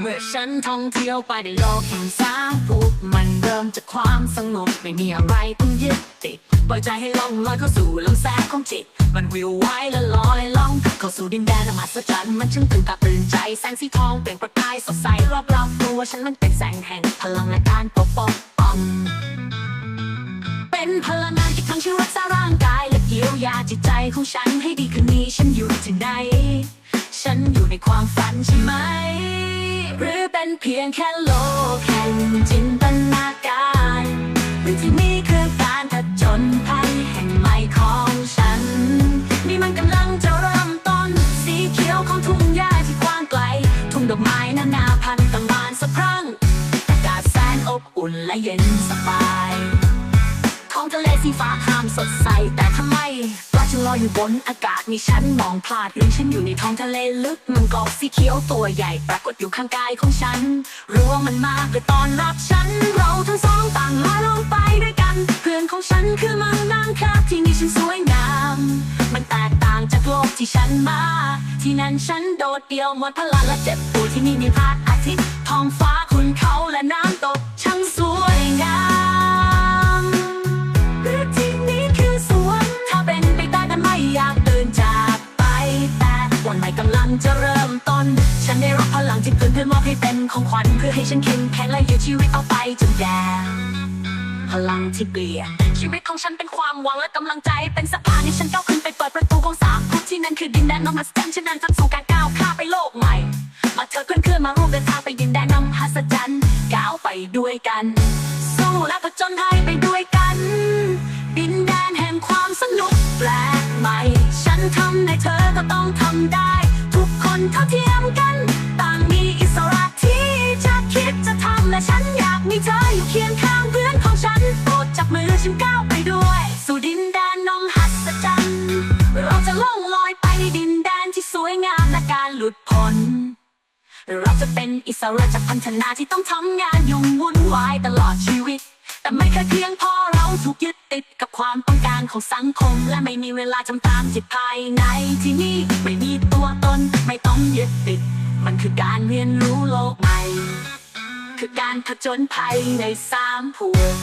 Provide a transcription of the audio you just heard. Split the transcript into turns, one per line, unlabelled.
เมื่อฉันท่องเที่ยวไปในโลกแห่งสามภูมิมันเริ่มจากความสงบไม่มีอะไรต้องยึดติดปล่อยใจให้ล่องลอยเข้าสู่ลำแสงของจิต มันวิวไว้และลอยล่องเข้าสู่ดินแดนมหัศจรรย์มันช่างตื่นตาตื่นใจแสงสีทองเปล่งประกายสดใสรอบๆตัวฉันมันเป็นแสงแห่งพลังในการปกป้องป้องเป็นพลังงานที่ทั้งช่วยรักษาร่างกายและเยียวยาจิตใจของฉันให้ดีขึ้นนี้ฉันอยู่ที่ไหนฉันอยู่ในความฝันใช่ไหม หรือเป็นเพียงแค่โลกแห่งจินตนาการหรือที่นี่คือการผจญภัยแห่งใหม่ของฉัน นี่มันกำลังจะเริ่มต้น สีเขียวของทุ่งหญ้าที่กว้างไกล ทุ่งดอกไม้นานาพันธุ์ต่างบานสะพรั่งอากาศแสนอบอุ่นและเย็นสบายท้องทะเลสีฟ้าครามสดใสแต่ทำไม อยอยู่บนอากาศมีฉันมองพลาดหรือฉันอยู่ในท้องทะเลลึกมันกอกสีเขียวตัวใหญ่ปรากฏอยู่ข้างกายของฉันรือว่ามันมาเพื่อตอนรับฉัน เราทั้งสองต่างลอยลงไปด้วยกัน เพื่อนของฉันคือมังนางครับที่นี่ฉันสวยงาม มันแตกต่างจากโลกที่ฉันมา ที่นั่นฉันโดดเดี่ยวหมดพลังและเจ็บปวดที่นี่มีพระอาทิตย์ท้องฟ้า ตอน ฉันได้รับพลังที่เพื่อนเพื่อมอบให้เป็นของขวัญเพื่อให้ฉันเข้มแข็งและอยู่ชีวิตเอาไปจนแย่พลังที่เปลี่ยนชีวิตของฉันเป็นความหวังและกำลังใจ เป็นสะพานที่ฉันก้าวขึ้นไปเปิดประตูของสามภพที่นั่นคือดินแดนน้องฮัสแตนฉันนั้นทันสู่การก้าวข้ามไปโลกใหม่ มาเธอเพื่อนเพื่อนมาร่วมเดินทางไปดินแดนน้ำฮัสจันก้าวไปด้วยกัน สู้และผจญภัยไปด้วยกัน ดินแดนแห่งความสนุกแปลกใหม่ ฉันทำในเธอก็ต้องทำได้ เท่าเทียมกัน ต่างมีอิสระที่จะคิดจะทำและฉันอยากมีเธออยู่เคียงข้างเพื่อนของฉันโปรดจับมือฉันก้าวไปด้วย สู่ดินแดนนองหัศจรรย์เราจะล่องลอยไปในดินแดนที่สวยงามและการหลุดพ้นเราจะเป็นอิสระจากพันธนาที่ต้องทำงานยุ่งวุ่นวายตลอดชีวิต แต่ไม่เคยเพียงพอเราถูกยึดติดกับความต้องการของสังคม และไม่มีเวลาจำตามจิตภายในที่นี่ไม่มี คือการเรียนรู้โลกใหม่ คือการผจญภัยในสามภูมิ